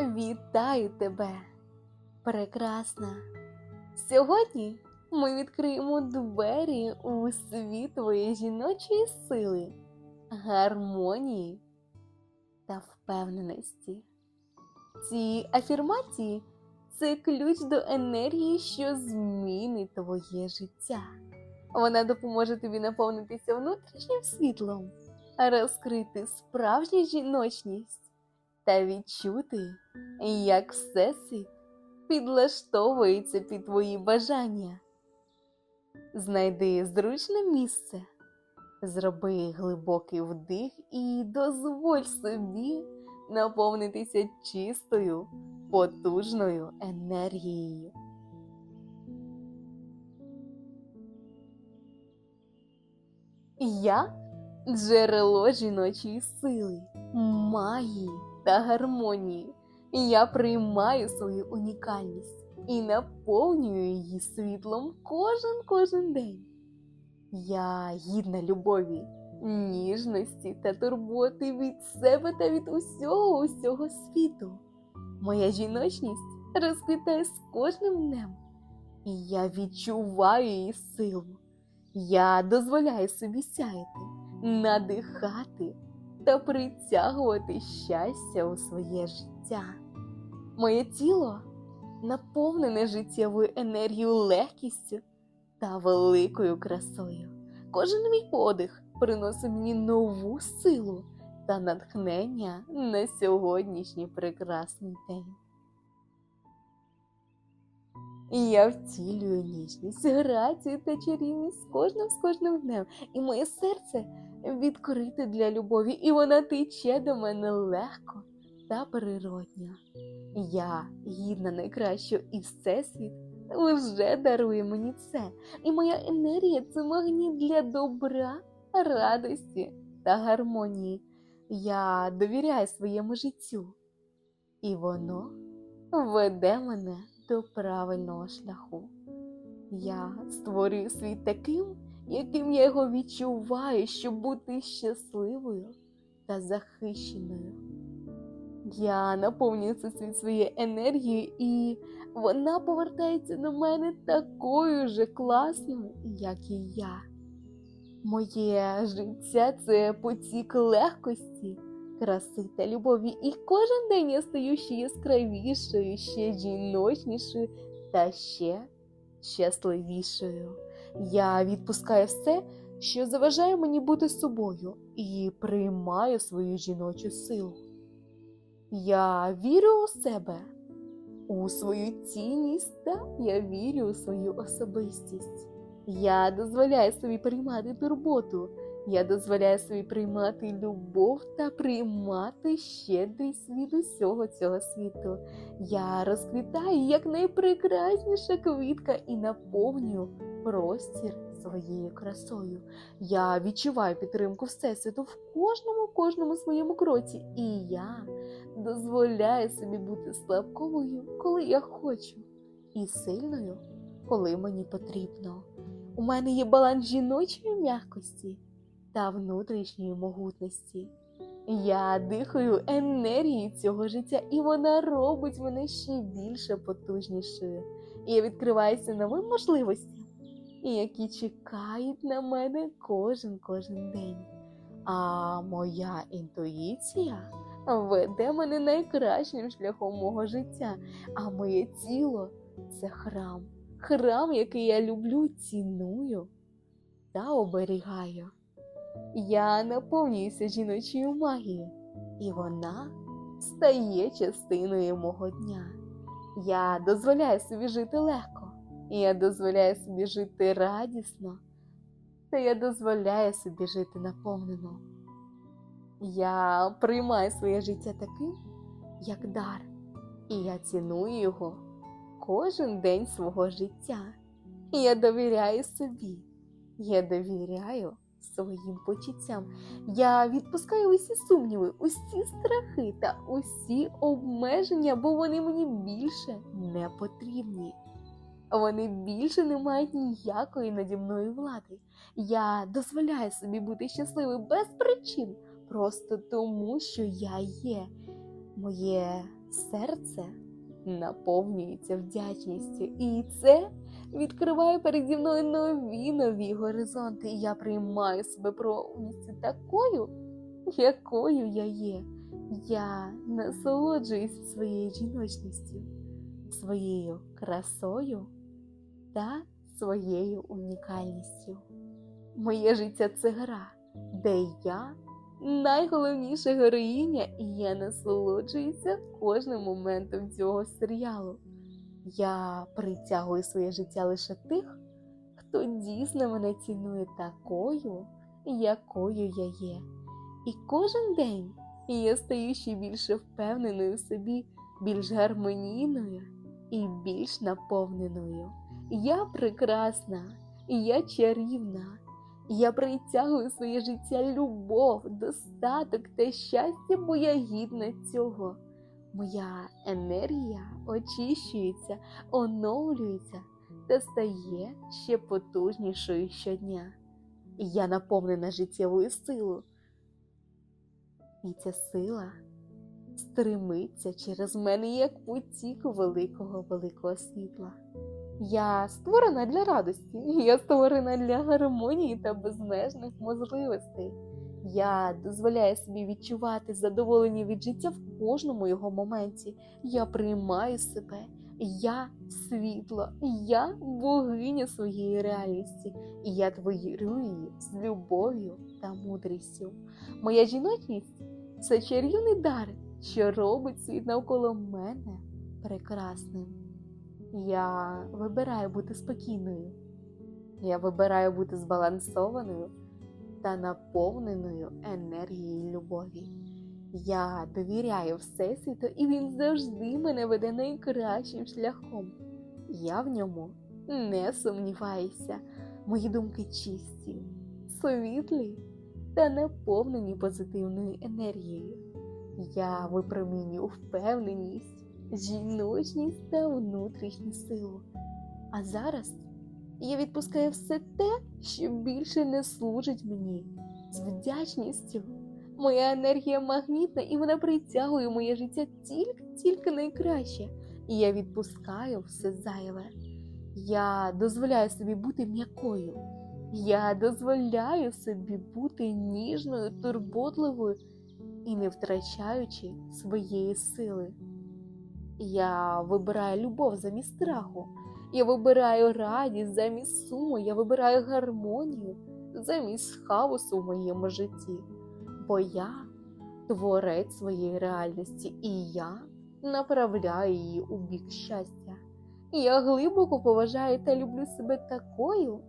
Вітаю тебе, прекрасна. Сьогодні ми відкриємо двері у світ твоєї жіночої сили, гармонії та впевненості. Ці афірмації це ключ до енергії, що змінить твоє життя. Вона допоможе тобі наповнитися внутрішнім світлом, розкрити справжню жіночність та відчути, як всесвіт підлаштовується під твої бажання. Знайди зручне місце, зроби глибокий вдих і дозволь собі наповнитися чистою, потужною енергією. Я джерело жіночої сили, магії та гармонії. Я приймаю свою унікальність і наповнюю її світлом кожен кожен день. Я гідна любові, ніжності та турботи від себе та від усього усього світу. Моя жіночність розквітає з кожним днем, і я відчуваю її силу. Я дозволяю собі сяяти, надихати та притягувати щастя у своє життя. Моє тіло наповнене життєвою енергією, легкістю та великою красою. Кожен мій подих приносить мені нову силу та натхнення на сьогоднішній прекрасний день. І я втілюю ніжність, грацію та чарівність з кожним з кожним днем, і моє серце відкрите для любові, і вона тече до мене легко та природньо. Я гідна найкращого, і всесвіт вже дарує мені це. І моя енергія це магніт для добра, радості та гармонії. Я довіряю своєму життю, і воно веде мене до правильного шляху. Я створюю світ таким, яким я його відчуваю, щоб бути щасливою та захищеною. Я наповнюю цей світ своєю енергією, і вона повертається до мене такою же класною, як і я. Моє життя це потік легкості, краси та любові, і кожен день я стаю ще яскравішою, ще жіночнішою та ще щасливішою. Я відпускаю все, що заважає мені бути собою, і приймаю свою жіночу силу. Я вірю у себе, у свою цінність та я вірю у свою особистість. Я дозволяю собі приймати турботу, я дозволяю собі приймати любов та приймати щедрість від усього цього світу. Я розквітаю як найпрекрасніша квітка і наповнюю простір своєю красою. Я відчуваю підтримку Всесвіту в кожному кожному своєму кроці, і я дозволяю собі бути слабковою, коли я хочу, і сильною, коли мені потрібно. У мене є баланс жіночої м'якості та внутрішньої могутності. Я дихаю енергією цього життя, і вона робить мене ще більше потужнішою. І я відкриваюся новим можливостям, які чекають на мене кожен кожен день. А моя інтуїція веде мене найкращим шляхом мого життя, а моє тіло це храм, храм, який я люблю, ціную та оберігаю. Я наповнююся жіночою магією, і вона стає частиною мого дня. Я дозволяю собі жити легко, я дозволяю собі жити радісно, та я дозволяю собі жити наповнено. Я приймаю своє життя таким, як дар, і я ціную його кожен день свого життя. Я довіряю собі, я довіряю своїм почуттям. Я відпускаю усі сумніви, усі страхи та усі обмеження, бо вони мені більше не потрібні. Вони більше не мають ніякої наді мною влади. Я дозволяю собі бути щасливою без причин, просто тому, що я є. Моє серце наповнюється вдячністю, і це відкриває переді мною нові нові горизонти. І я приймаю себе повністю такою, якою я є. Я насолоджуюсь своєю жіночністю, своєю красою та своєю унікальністю. Моє життя це гра, де я найголовніша героїня, і я насолоджуюся кожним моментом цього серіалу. Я притягую своє життя лише тих, хто дійсно мене цінує такою, якою я є. І кожен день я стаю ще більше впевненою в собі, більш гармонійною і більш наповненою. Я прекрасна, я чарівна. Я притягую своє життя любов, достаток та щастя, бо я гідна цього. Моя енергія очищується, оновлюється та стає ще потужнішою щодня. Я наповнена життєвою силою. І ця сила стримиться через мене як потік великого великого світла. Я створена для радості, я створена для гармонії та безмежних можливостей. Я дозволяю собі відчувати задоволення від життя в кожному його моменті. Я приймаю себе, я світло, я богиня своєї реальності, і я творю її з любов'ю та мудрістю. Моя жіночність це чарівний дар, що робить світ навколо мене прекрасним. Я вибираю бути спокійною. Я вибираю бути збалансованою та наповненою енергією любові. Я довіряю Всесвіту, і він завжди мене веде найкращим шляхом. Я в ньому не сумніваюся. Мої думки чисті, світлі та наповнені позитивною енергією. Я випроміню впевненість жіночність та внутрішню силу. А зараз я відпускаю все те, що більше не служить мені, з вдячністю. Моя енергія магнітна, і вона притягує моє життя тільки-тільки найкраще. І я відпускаю все зайве. Я дозволяю собі бути м'якою. Я дозволяю собі бути ніжною, турботливою і не втрачаючи своєї сили. Я вибираю любов замість страху. Я вибираю радість замість суму, я вибираю гармонію замість хаосу в моєму житті. Бо я творець своєї реальності, і я направляю її у бік щастя. Я глибоко поважаю та люблю себе такою,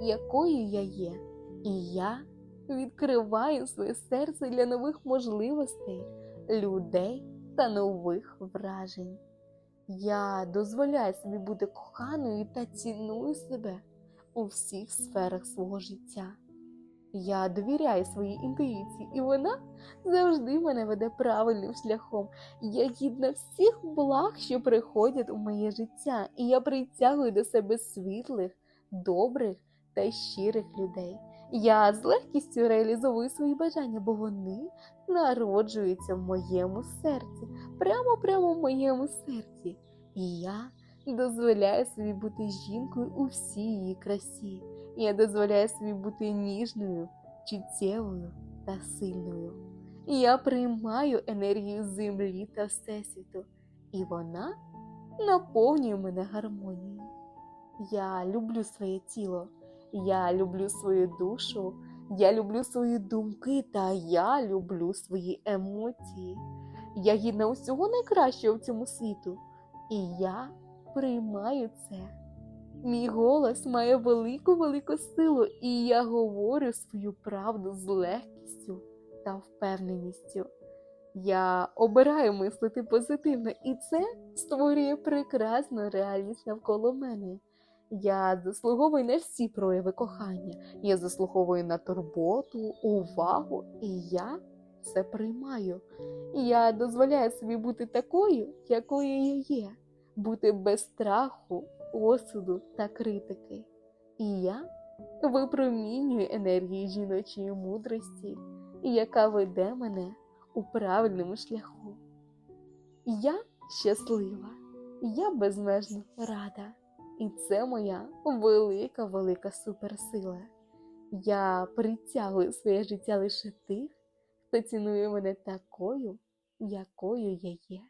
якою я є. І я відкриваю своє серце для нових можливостей, людей та нових вражень. Я дозволяю собі бути коханою та ціную себе у всіх сферах свого життя. Я довіряю своїй інтуїції, і вона завжди мене веде правильним шляхом. Я гідна всіх благ, що приходять у моє життя, і я притягую до себе світлих, добрих та щирих людей. Я з легкістю реалізовую свої бажання, бо вони народжуються в моєму серці, прямо-прямо в моєму серці. І я дозволяю собі бути жінкою у всій її красі. Я дозволяю собі бути ніжною, чуттєвою та сильною. Я приймаю енергію землі та всесвіту, і вона наповнює мене гармонією. Я люблю своє тіло. Я люблю свою душу, я люблю свої думки та я люблю свої емоції. Я гідна усього найкращого в цьому світу, і я приймаю це. Мій голос має велику велику силу, і я говорю свою правду з легкістю та впевненістю. Я обираю мислити позитивно, і це створює прекрасну реальність навколо мене. Я заслуговую на всі прояви кохання. Я заслуговую на турботу, увагу, і я це приймаю. Я дозволяю собі бути такою, якою я є, бути без страху, осуду та критики. І я випромінюю енергію жіночої мудрості, яка веде мене у правильному шляху. Я щаслива, я безмежно рада. І це моя велика, велика суперсила. Я притягую своє життя лише тих, хто цінує мене такою, якою я є.